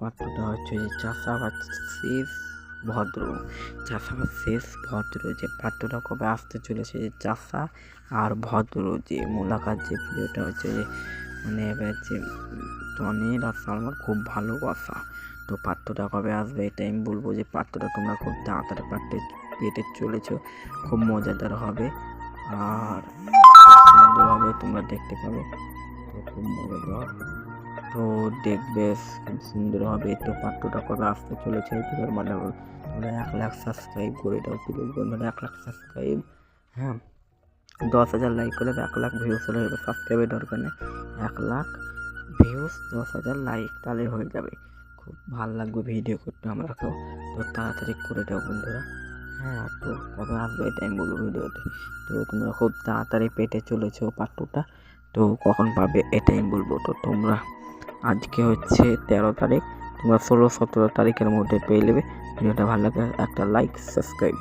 পাত্রটা হচ্ছে যে চাষাবাদ শেষ ভদ্র। চাষাবাদ শেষ ভদ্র যে পাত্রটা কবে আসতে চলেছে যে চাষা আর ভদ্র যে মোলাকার যে ভিডিওটা হচ্ছে যে মানে এবার যে টনির আর সালমার খুব ভালোবাসা তো পাত্রটা কবে আসবে এটা আমি বলব যে পাত্রটা তোমরা খুব তাড়াতাড়ি পাত্রে পেতে চলেছো, খুব মজাদার হবে। আর সুন্দর হবে, তোমরা দেখতে পাবে। তো খুব মজাদার। তো দেখবে খুব সুন্দর হবে। তো পাত্রটা কবে আসতে চলেছে ভিডিওর মানে তোমরা এক লাখ সাবস্ক্রাইব করে দাও প্লিজ বন্ধুরা এক লাখ সাবস্ক্রাইব হ্যাঁ? দশ হাজার লাইক করলে এক লাখ ভিউস হলে হবে সাবস্ক্রাইবের দরকার নেই। এক লাখ ভিউস দশ হাজার লাইক তাহলে হয়ে যাবে। খুব ভালো লাগবে ভিডিও করতে আমরাকেও তো তাড়াতাড়ি করে দাও বন্ধুরা। হ্যাঁ তো কবে আসবে এটা আমি বলব ভিডিওতে। তো তোমরা খুব তাড়াতাড়ি পেটে চলেছো পাট্টুটা তো কখন পাবে এটাই বলব। তো তোমরা আজকে হচ্ছে তেরো তারিখ, তোমরা ষোলো সতেরো তারিখের মধ্যে পেয়ে নেবে ভিডিওটা ভালো লাগে একটা লাইক সাবস্ক্রাইব